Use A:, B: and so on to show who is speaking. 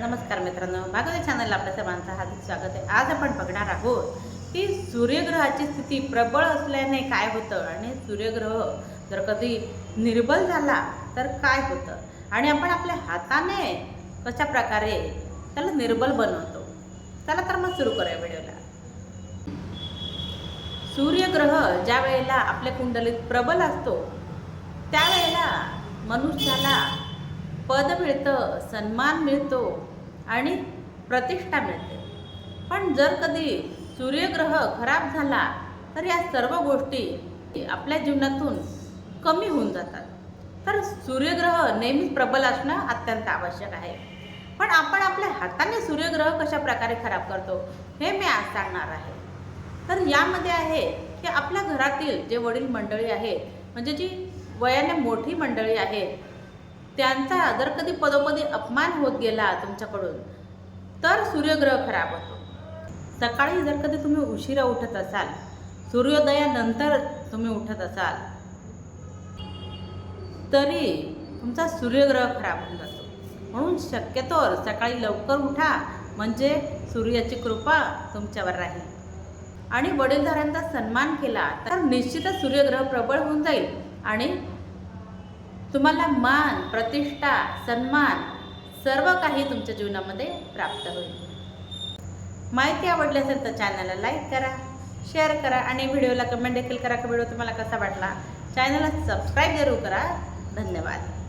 A: नमस्कार मित्रांनो भागवत चॅनलला आपल्या सर्वांचं हार्दिक स्वागत आहे. आज आपण बघणार आहोत की सूर्यग्रहाची स्थिती प्रबळ असल्याने काय होतं आणि सूर्यग्रह जर कधी निर्बल झाला तर काय होतं? आणि आपण आपल्या हाताने कशा प्रकारे त्याला निर्बल बनवतो? चला तर मग सुरू करूया व्हिडिओला. सूर्यग्रह ज्या वेळेला आपल्या कुंडलीत प्रबल असतो त्यावेळेला मनुष्याला पद मिळतं सन्मान मिळतो आणि प्रतिष्ठा मिळते. पण जर कधी सूर्यग्रह खराब झाला तर या सर्व गोष्टी आपल्या जीवनातून कमी होऊन जातात. तर सूर्यग्रह नेहमीच प्रबल असणं अत्यंत आवश्यक आहे. पण आपण आपल्या हाताने सूर्यग्रह कशा प्रकारे खराब करतो हे मी आज सांगणार आहे. तर यामध्ये आहे की आपल्या घरातील जे वडील मंडळी आहेत म्हणजे जी वयाने मोठी मंडळी आहेत त्यांचा जर कधी पदोपदी अपमान होत गेला तुमच्याकडून तर सूर्यग्रह खराब होतो. सकाळी जर कधी तुम्ही उशिरा उठत असाल सूर्योदयानंतर तुम्ही उठत असाल तरी तुमचा सूर्यग्रह खराब होऊन जातो. म्हणून शक्यतोवर सकाळी लवकर उठा म्हणजे सूर्याची कृपा तुमच्यावर राहील. आणि वडीलधाऱ्यांचा सन्मान केला तर निश्चितच सूर्यग्रह प्रबळ होऊन जाईल आणि तुम्हाला मान प्रतिष्ठा सन्मान सर्व काही तुमच्या जीवनामध्ये प्राप्त होईल. माहिती आवडली असेल तर चॅनलला लाईक करा शेअर करा आणि व्हिडिओला कमेंट देखील करा. की व्हिडिओ तुम्हाला कसा वाटला? चॅनलला सबस्क्राईब जरूर करा. धन्यवाद.